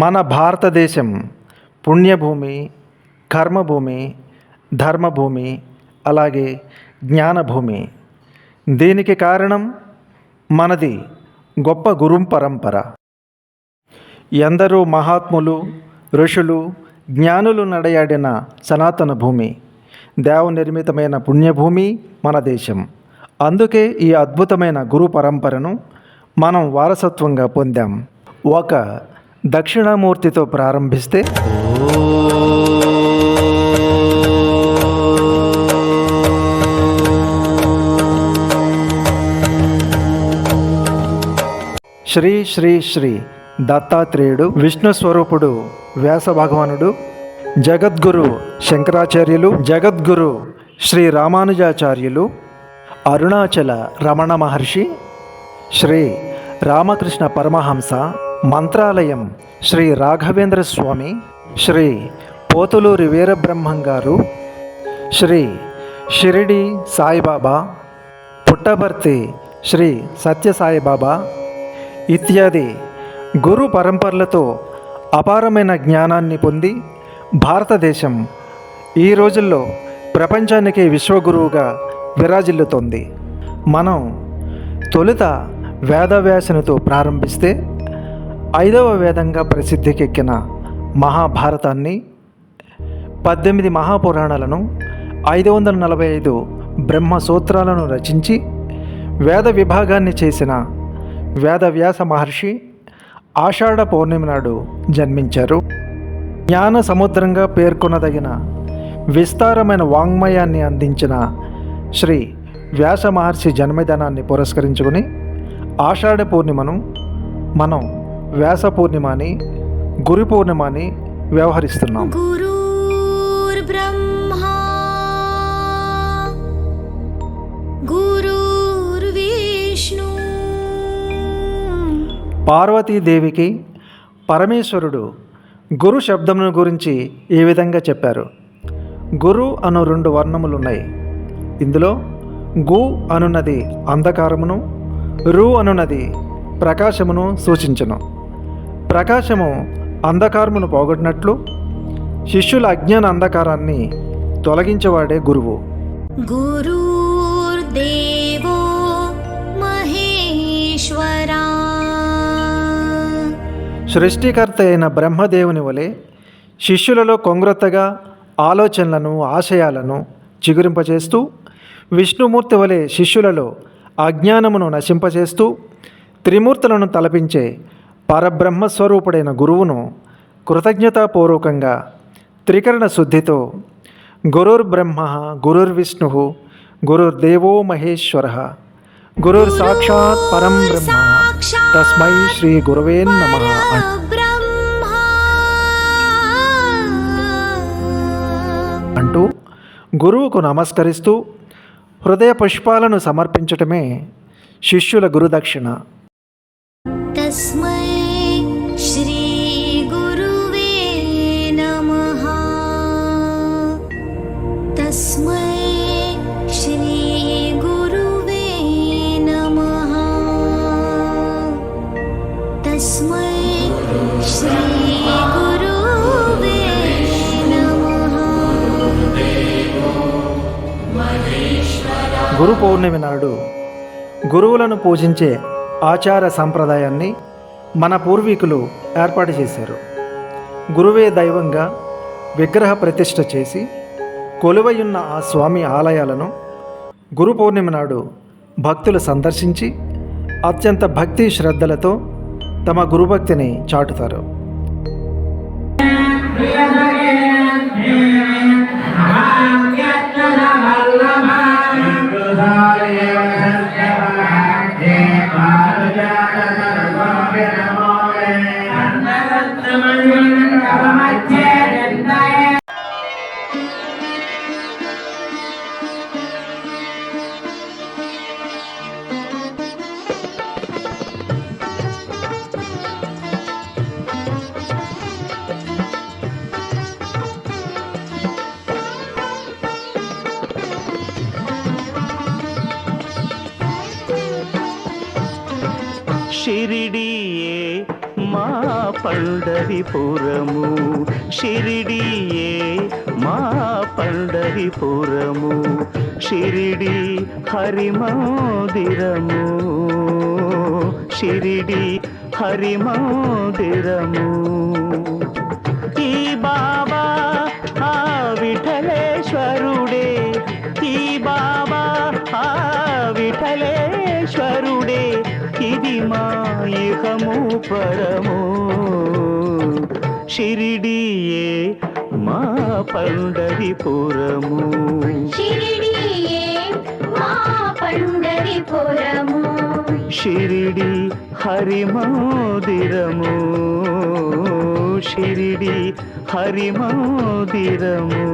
మన భారతదేశం పుణ్యభూమి కర్మభూమి ధర్మభూమి అలాగే జ్ఞానభూమి. దీనికి కారణం? మనది గొప్ప గురు పరంపర. ఎందరో మహాత్ములు ఋషులు జ్ఞానులు నడయాడిన సనాతన భూమి దేవ నిర్మితమైన పుణ్యభూమి మన దేశం. అందుకే ఈ అద్భుతమైన గురు పరంపరను మనం వారసత్వంగా పొందాం. ఒక దక్షిణామూర్తితో ప్రారంభిస్తే శ్రీ శ్రీ శ్రీ దత్తాత్రేయుడు విష్ణు స్వరూపుడు వ్యాస భగవానుడు జగద్గురు శంకరాచార్యులు జగద్గురు శ్రీ రామానుజాచార్యులు అరుణాచల రమణ మహర్షి శ్రీ రామకృష్ణ పరమహంస మంత్రాలయం శ్రీ రాఘవేంద్ర స్వామి శ్రీ పోతులూరి వీరబ్రహ్మం గారు శ్రీ షిరిడి సాయిబాబా పుట్టబర్తి శ్రీ సత్యసాయిబాబా ఇత్యాది గురు పరంపరలతో అపారమైన జ్ఞానాన్ని పొంది భారతదేశం ఈ రోజుల్లో ప్రపంచానికి విశ్వగురువుగా విరాజిల్లుతోంది. మనం తొలుత వేదవ్యాసునితో ప్రారంభిస్తే ఐదవ వేదంగా ప్రసిద్ధికెక్కిన మహాభారతాన్ని పద్దెనిమిది మహాపురాణాలను ఐదు వందల నలభై ఐదు బ్రహ్మ సూత్రాలను రచించి వేద విభాగాన్ని చేసిన వేదవ్యాస మహర్షి ఆషాఢ పౌర్ణమి నాడు జన్మించారు. జ్ఞాన సముద్రంగా పేర్కొనదగిన విస్తారమైన వాంగ్మయాన్ని అందించిన శ్రీ వ్యాస మహర్షి జన్మదినాన్ని పురస్కరించుకుని ఆషాఢ పూర్ణిమను మనం వ్యాస పూర్ణిమ అని గురు పూర్ణిమ అని వ్యవహరిస్తున్నాం పార్వతీదేవికి పరమేశ్వరుడు గురు శబ్దమును గురించి ఈ విధంగా చెప్పారు? గురు అను రెండు వర్ణములున్నాయి. ఇందులో గు అనున్నది అంధకారమును రు అనున్నది ప్రకాశమును సూచించను. ప్రకాశము అంధకారమును పోగొట్టినట్లు శిష్యుల అజ్ఞాన అంధకారాన్ని తొలగించేవాడే గురువు. గురుదేవో సృష్టికర్త అయిన బ్రహ్మదేవుని వలె శిష్యులలో కొంగ్రత్తగా ఆలోచనలను ఆశయాలను చిగురింపచేస్తూ విష్ణుమూర్తి వలె శిష్యులలో అజ్ఞానమును నశింపచేస్తూ త్రిమూర్తులను తలపించే పరబ్రహ్మస్వరూపుడైన గురువును కృతజ్ఞతాపూర్వకంగా త్రికరణ శుద్ధితో గురుర్బ్రహ్మ గురుర్విష్ణు గురుర్దేవో మహేశ్వర గురుర్ సాక్షాత్ పరం బ్రహ్మ. తస్మై శ్రీ గురువే నమ. అంటూ గురువుకు నమస్కరిస్తూ హృదయ పుష్పాలను సమర్పించటమే శిష్యుల గురుదక్షిణ. తస్మై గురు పౌర్ణమి నాడు గురువులను పూజించే ఆచార సాంప్రదాయాన్ని మన పూర్వీకులు ఏర్పాటు చేశారు. గురువే దైవంగా విగ్రహ ప్రతిష్ఠ చేసి కొలువయున్న ఆ స్వామి ఆలయాలను గురు పౌర్ణమి నాడు భక్తులు సందర్శించి అత్యంత భక్తి శ్రద్ధలతో తమ గురుభక్తిని చాటుతారు Yeah. పండరిపురము షిరిడియే మా పండరిపురము షిరిడి హరిమందిరము షిరిడి హరిమందిరము. ఈ బాబా ఆ విఠలేశ్వరుడే ఈ బాబా ఆ విఠలేశ్వరుడే ఇది మా ఇహము పరము. షిరిడియే మా పండరిపురము. షిరిడి హరిమందిరము. షిరిడి హరిమందిరము.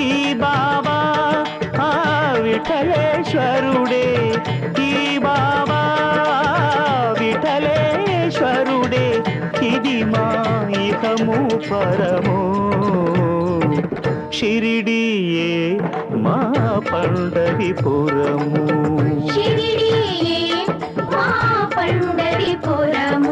ఈ బాబా ఆ విఠలేశ్వరుడే ఈ బాబా ఇది మా పరము. షిరిడియే మా పండరిపురము షిరిడియే మా పండరిపురము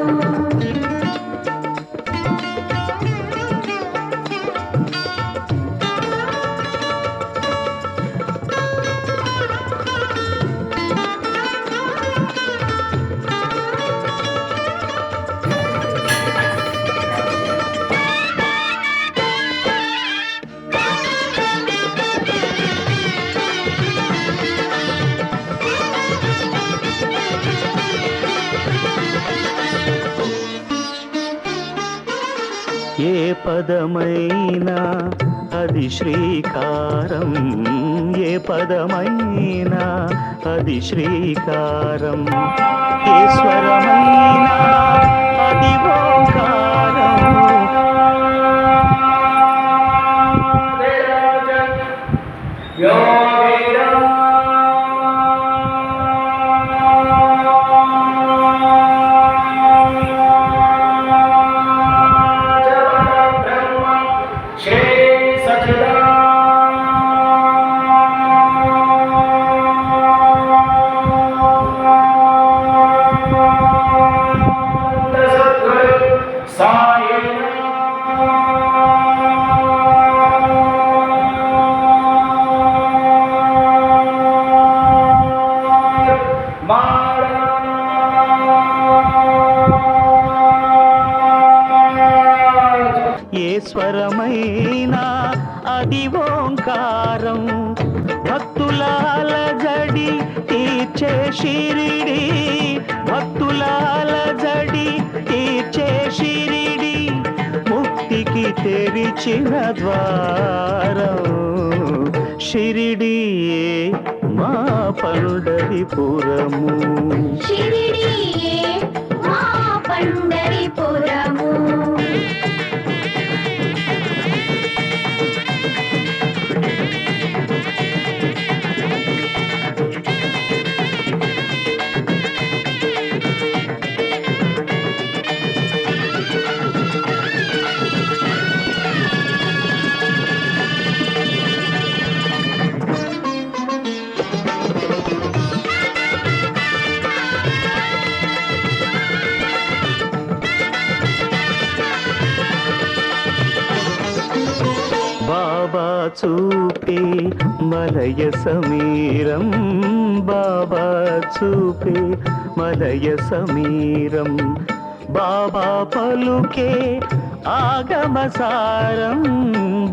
ఏ పదమైనా అది శ్రీకారం. ఏ పదమైనా అది శ్రీకారం. ఏ స్వరమైనా అది తీర్చే షిరిడి భక్తులాల జడి తీర్చే షిరిడి ముక్తికి తెరిచిన ద్వారం. షిరిడియే మా పండరిపురము షిరిడియే మా పండరిపురము బాబా చూపే మలయ సమీరం బాబా చూపే మలయ సమీరం బాబా పలుకే ఆగమసారం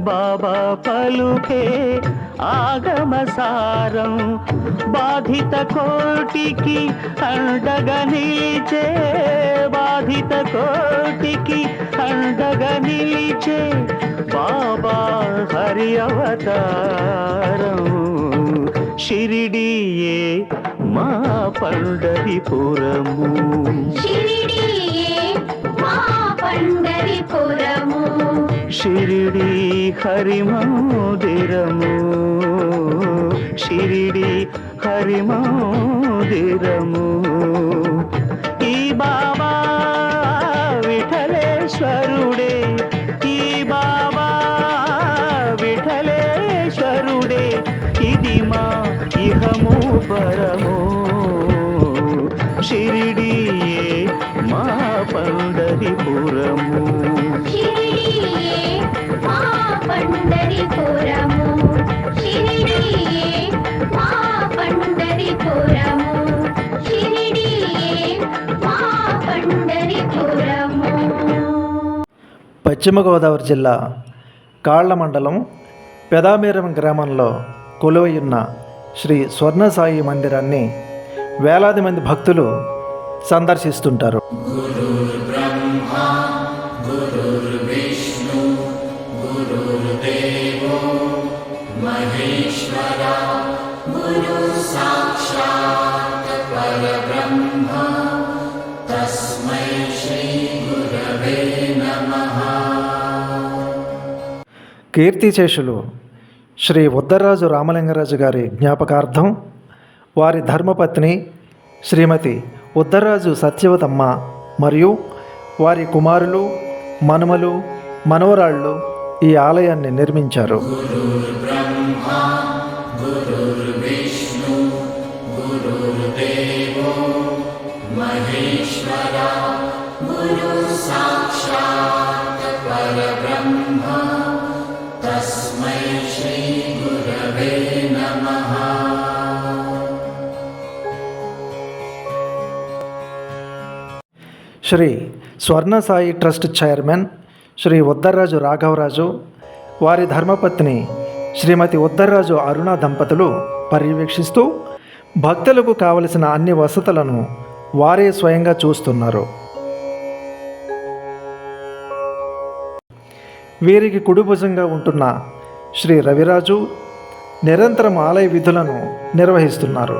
బాబా పలుకే ఆగమసారం బాధిత కోటికి అండగా నిలిచే బాధిత కోటికి అండగా నిలిచే బాబా హరి అవతారం. షిరిడియే మా పండరిపురము. షిరిడి హరిమందిరము. షిరిడి హరిమందిరము. ఈ బాబా విఠలేశ్వరుడే పరము షిరిడియే మా పండరిపురము. పశ్చిమ గోదావరి జిల్లా కాళ్ళ మండలం పెదామీరం గ్రామంలో కొలువయున్న శ్రీ స్వర్ణసాయి మందిరాన్ని వేలాది మంది భక్తులు సందర్శిస్తుంటారు. కీర్తిశేషులు శ్రీ ఉద్దరాజు రామలింగరాజు గారి జ్ఞాపకార్థం వారి ధర్మపత్ని శ్రీమతి ఉద్దరాజు సత్యవతమ్మ మరియు వారి కుమారులు మనుమలు మనవరాళ్ళు ఈ ఆలయాన్ని నిర్మించారు. శ్రీ స్వర్ణసాయి ట్రస్ట్ చైర్మన్ శ్రీ ఉద్దర్రాజు రాఘవరాజు వారి ధర్మపత్ని శ్రీమతి ఉద్దర్రాజు అరుణ దంపతులు పర్యవేక్షిస్తూ భక్తులకు కావలసిన అన్ని వసతులను వారే స్వయంగా చూస్తున్నారు. వీరికి కుడిభుజంగా ఉంటున్న శ్రీ రవిరాజు నిరంతరం ఆలయ విధులను నిర్వహిస్తున్నారు.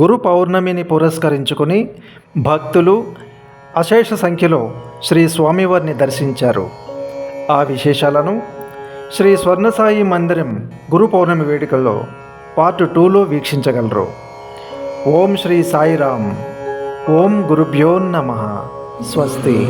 గురు పౌర్ణమిని పురస్కరించుకొని భక్తులు అశేష సంఖ్యలో శ్రీ స్వామివారిని దర్శించారు. ఆ విశేషాలను శ్రీ స్వర్ణసాయి మందిరం గురు పౌర్ణమి వేడుకల్లో పార్ట్ టూలో వీక్షించగలరు. ఓం శ్రీ సాయిరామ్ ఓం గురుభ్యో నమ. સ્વસ્તિ.